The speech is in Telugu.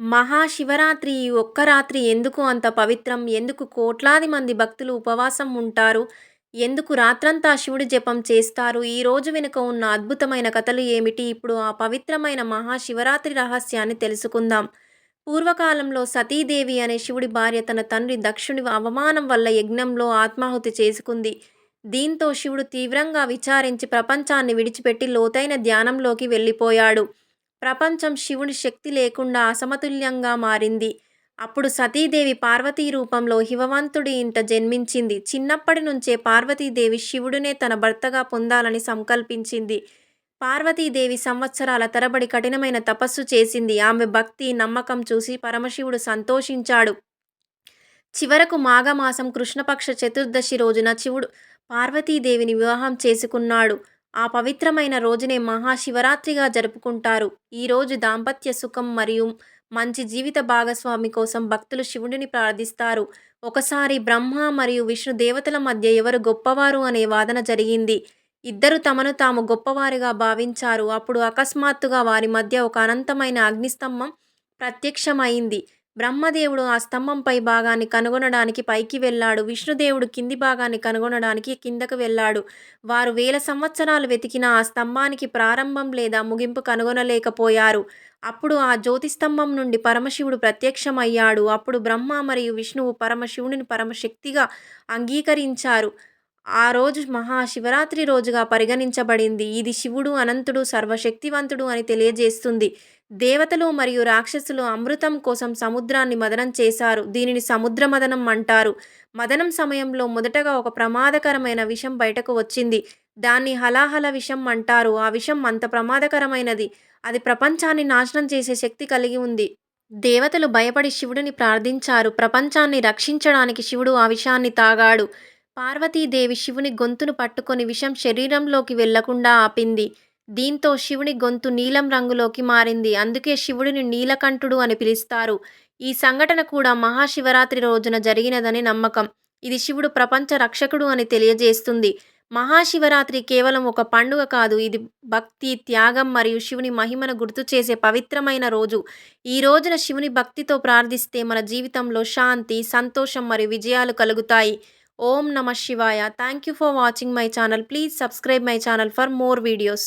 మహాశివరాత్రి ఈ ఒక్క రాత్రి ఎందుకు అంత పవిత్రం? ఎందుకు కోట్లాది మంది భక్తులు ఉపవాసం ఉంటారు? ఎందుకు రాత్రంతా శివుడి జపం చేస్తారు? ఈ రోజు వెనుక ఉన్న అద్భుతమైన కథలు ఏమిటి? ఇప్పుడు ఆ పవిత్రమైన మహాశివరాత్రి రహస్యాన్ని తెలుసుకుందాం. పూర్వకాలంలో సతీదేవి అనే శివుడి భార్య తన తండ్రి దక్షుని అవమానం వల్ల యజ్ఞంలో ఆత్మాహుతి చేసుకుంది. దీంతో శివుడు తీవ్రంగా విచారించి ప్రపంచాన్ని విడిచిపెట్టి లోతైన ధ్యానంలోకి వెళ్ళిపోయాడు. ప్రపంచం శివుని శక్తి లేకుండా అసమతుల్యంగా మారింది. అప్పుడు సతీదేవి పార్వతీ రూపంలో హిమవంతుడి ఇంట జన్మించింది. చిన్నప్పటి నుంచే పార్వతీదేవి శివుడినే తన భర్తగా పొందాలని సంకల్పించింది. పార్వతీదేవి సంవత్సరాల తరబడి కఠినమైన తపస్సు చేసింది. ఆమె భక్తి నమ్మకం చూసి పరమశివుడు సంతోషించాడు. చివరకు మాఘమాసం కృష్ణపక్ష చతుర్దశి రోజున శివుడు పార్వతీదేవిని వివాహం చేసుకున్నాడు. ఆ పవిత్రమైన రోజునే మహాశివరాత్రిగా జరుపుకుంటారు. ఈరోజు దాంపత్య సుఖం మరియు మంచి జీవిత భాగస్వామి కోసం భక్తులు శివుడిని ప్రార్థిస్తారు. ఒకసారి బ్రహ్మ మరియు విష్ణు దేవతల మధ్య ఎవరు గొప్పవారు అనే వాదన జరిగింది. ఇద్దరు తమను తాము గొప్పవారిగా భావించారు. అప్పుడు అకస్మాత్తుగా వారి మధ్య ఒక అనంతమైన అగ్నిస్తంభం ప్రత్యక్షమైంది. బ్రహ్మదేవుడు ఆ స్తంభంపై భాగాన్ని కనుగొనడానికి పైకి వెళ్ళాడు. విష్ణుదేవుడు కింది భాగాన్ని కనుగొనడానికి కిందకు వెళ్ళాడు. వారు వేల సంవత్సరాలు వెతికిన ఆ స్తంభానికి ప్రారంభం లేదా ముగింపు కనుగొనలేకపోయారు. అప్పుడు ఆ జ్యోతిస్తంభం నుండి పరమశివుడు ప్రత్యక్షమయ్యాడు. అప్పుడు బ్రహ్మ మరియు విష్ణువు పరమశివుడిని పరమశక్తిగా అంగీకరించారు. ఆ రోజు మహాశివరాత్రి రోజుగా పరిగణించబడింది. ఇది శివుడు అనంతుడు సర్వశక్తివంతుడు అని తెలియజేస్తుంది. దేవతలు మరియు రాక్షసులు అమృతం కోసం సముద్రాన్ని మదనం చేశారు. దీనిని సముద్ర మదనం అంటారు. మదనం సమయంలో మొదటగా ఒక ప్రమాదకరమైన విషం బయటకు వచ్చింది. దాన్ని హలాహల విషం అంటారు. ఆ విషం అంత ప్రమాదకరమైనది. అది ప్రపంచాన్ని నాశనం చేసే శక్తి కలిగి ఉంది. దేవతలు భయపడి శివుడిని ప్రార్థించారు. ప్రపంచాన్ని రక్షించడానికి శివుడు ఆ విషాన్ని తాగాడు. పార్వతీదేవి శివుని గొంతును పట్టుకొని విషం శరీరంలోకి వెళ్ళకుండా ఆపింది. దీంతో శివుని గొంతు నీలం రంగులోకి మారింది. అందుకే శివుడిని నీలకంఠుడు అని పిలుస్తారు. ఈ సంఘటన కూడా మహాశివరాత్రి రోజున జరిగినదని నమ్మకం. ఇది శివుడు ప్రపంచ రక్షకుడు అని తెలియజేస్తుంది. మహాశివరాత్రి కేవలం ఒక పండుగ కాదు. ఇది భక్తి త్యాగం మరియు శివుని మహిమను గుర్తు చేసే పవిత్రమైన రోజు. ఈ రోజున శివుని భక్తితో ప్రార్థిస్తే మన జీవితంలో శాంతి సంతోషం మరియు విజయాలు కలుగుతాయి. ఓం నమ శివాయ. Thank you for watching my channel please subscribe my channel for more videos